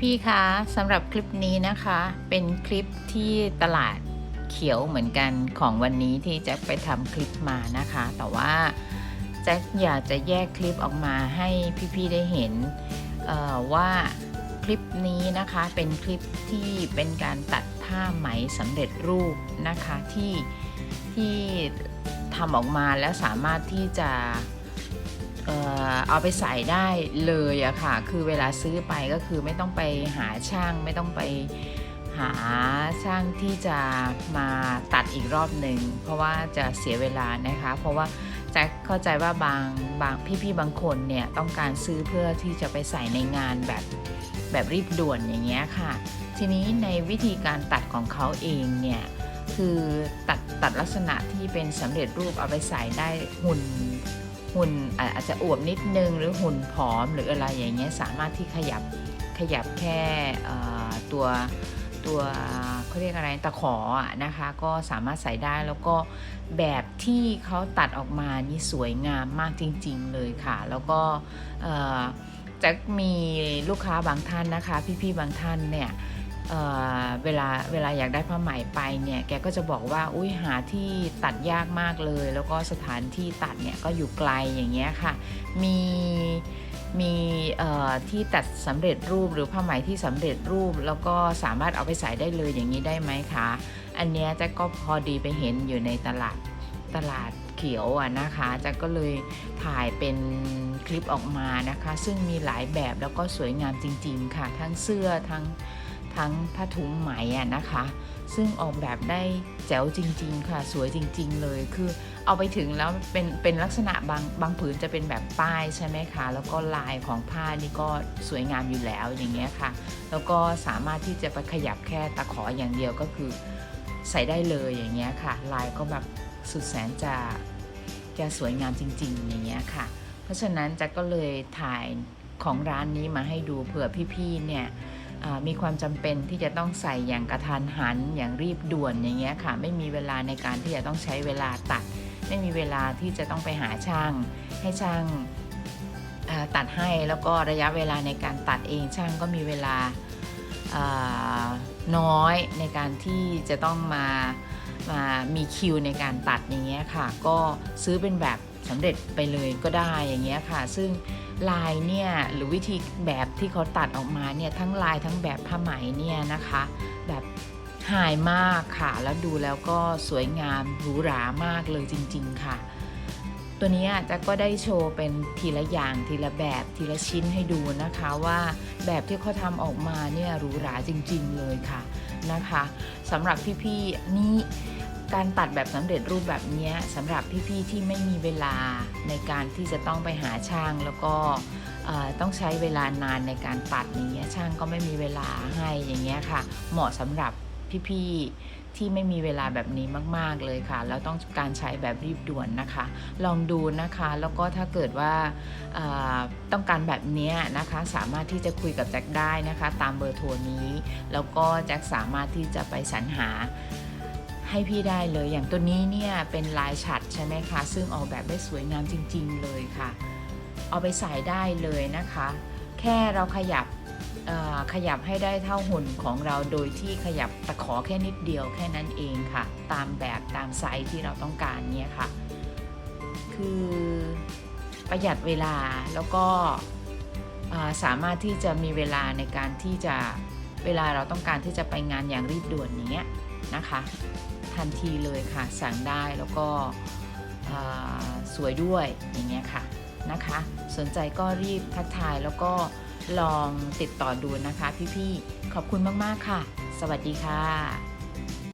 พี่ๆ คะสำหรับคลิปนี้นะคะ เป็นคลิปที่ตลาดเขียวเหมือนกันของวันนี้ที่แจ็คไปทำคลิปมานะคะ แต่ว่าแจ็คอยากจะแยกคลิปออกมาให้พี่ๆ ได้เห็นว่าคลิปนี้นะคะเป็นคลิปที่เป็นการตัดผ้าไหมสำเร็จรูปนะคะที่ที่ทำออกมาแล้วสามารถที่จะ เอาไปใส่ได้เลยอะค่ะ คือเวลาซื้อไปก็คือไม่ต้องไปหาช่าง ไม่ต้องไปหาช่างที่จะมาตัดอีกรอบหนึ่งเพราะว่าจะเสียเวลานะคะ เพราะว่าแจ็คเข้าใจว่าบางบางพี่ๆบางคนเนี่ยต้องการซื้อเพื่อที่จะไปใส่ในงานแบบแบบรีบด่วนอย่างเงี้ยค่ะ ทีนี้ในวิธีการตัดของเขาเองเนี่ยคือตัดตัดลักษณะที่เป็นสำเร็จรูปเอาไปใส่ได้หุ่น หุ่นอาจจะอวบนิดนึงหรือหุ่นผอมหรืออะไรอย่างเงี้ยสามารถที่ขยับขยับแค่ตัวตัวเขาเรียกอะไรตะขออะนะคะก็สามารถใส่ได้แล้วก็แบบที่เขาตัดออกมานี่สวยงามมากจริง ๆ เลยค่ะ แล้วก็จะมีลูกค้าบางท่านนะคะ พี่ๆบางท่านเนี่ย เเวลาเวลาอยากได้ผ้าไหมไปเนี่ยแกก็จะบอกว่าอุ้ยหาที่ตัดยากมากเลย แล้วก็สถานที่ตัดเนี่ยก็อยู่ไกลอย่างเงี้ยค่ะ มีมีที่ตัดสำเร็จรูปหรือผ้าไหมที่สำเร็จรูป แล้วก็สามารถเอาไปใส่ได้เลยอย่างนี้ได้ไหมคะอันเนี้ยจ๊ก็พอดีไปเห็นอยู่ในตลาดตลาดเขียวอะนะคะจ๊ก็เลยถ่ายเป็นคลิปออกมานะคะ ซึ่งมีหลายแบบแล้วก็สวยงามจริง ๆ ค่ะ ทั้งเสื้อทั้ง ทั้งผ้าถุงไหมอะนะคะ ซึ่งออกแบบได้แจ๋วจริง ๆ ค่ะ สวยจริง ๆ เลยคือเอาไปถึงแล้วเป็นเป็นลักษณะบางบางผืนจะเป็นแบบป้ายใช่ไหมคะ แล้วก็ลายของผ้านี่ก็สวยงามอยู่แล้วอย่างเงี้ยค่ะ แล้วก็สามารถที่จะไปขยับแค่ตะขออย่างเดียวก็คือ ใส่ได้เลยอย่างเงี้ยค่ะ ลายก็แบบสุดแสนจะจะสวยงามจริง ๆ อย่างเงี้ยค่ะ เพราะฉะนั้นแจ็คก็เลยถ่ายของร้านนี้มาให้ดูเผื่อพี่ๆเนี่ย มีความจำเป็นที่จะต้องใส่อย่างกระทันหันอย่างรีบด่วนอย่างเงี้ยค่ะ ไม่มีเวลาในการที่จะต้องใช้เวลาตัด ไม่มีเวลาที่จะต้องไปหาช่าง ให้ช่างตัดให้แล้วก็ระยะเวลาในการตัดเองช่างก็มีเวลาาน้อยในการที่จะต้องมามามีคิวในการตัดอย่างเงี้ยค่ะ ก็ซื้อเป็นแบบสำเร็จไปเลยก็ได้อย่างเงี้ยค่ะ ซึ่ง ลายเนี่ยหรือวิธีแบบที่เขาตัดออกมาเนี่ยทั้งลายทั้งแบบผ้าไหมเนี่ยนะคะ แบบหายมากค่ะ แล้วดูแล้วก็สวยงามหรูหรามากเลยจริง ๆ ค่ะ ตัวนี้จะก็ได้โชว์เป็นทีละอย่างทีละแบบทีละชิ้นให้ดูนะคะว่าแบบที่เขาทำออกมาเนี่ยหรูหราจริง ๆ เลยค่ะนะคะสำหรับพี่ๆนี่ การตัดแบบสำเร็จรูปแบบนี้สำหรับพี่ๆที่ไม่มีเวลาในการที่จะต้องไปหาช่างแล้วก็ต้องใช้เวลานานในการตัดอย่างเงี้ยช่างก็ไม่มีเวลาให้อย่างเงี้ยค่ะ เหมาะสำหรับพี่ๆที่ไม่มีเวลาแบบนี้มาก ๆเลยค่ะ แล้วต้องการใช้แบบรีบด่วนนะคะ ลองดูนะคะแล้วก็ถ้าเกิดว่าต้องการแบบนี้นะคะสามารถที่จะคุยกับแจ็คได้นะคะ ตามเบอร์โทรนี้ แล้วก็แจ็คสามารถที่จะไปสรรหา ให้พี่ได้เลยอย่างตัวนี้เนี่ยเป็นลายฉัดใช่ไหมคะ ซึ่งออกแบบได้สวยงามจริง ๆ เลยค่ะ เอาไปใส่ได้เลยนะคะ แค่เราขยับขยับให้ได้เท่าหุ่นของเราโดยที่ขยับตะขอแค่นิดเดียวแค่นั้นเองค่ะ ตามแบบตามไซส์ที่เราต้องการเนี่ยค่ะ คือประหยัดเวลาแล้วก็สามารถที่จะมีเวลาในการที่จะ เวลาเราต้องการที่จะไปงานอย่างรีบด่วนอย่างเงี้ยนะคะ ทันทีเลยค่ะสั่งได้แล้วก็สวยด้วยอย่างเงี้ยค่ะนะคะ สนใจก็รีบทักทายแล้วก็ลองติดต่อดูนะคะพี่ๆขอบคุณมากๆค่ะ สวัสดีค่ะ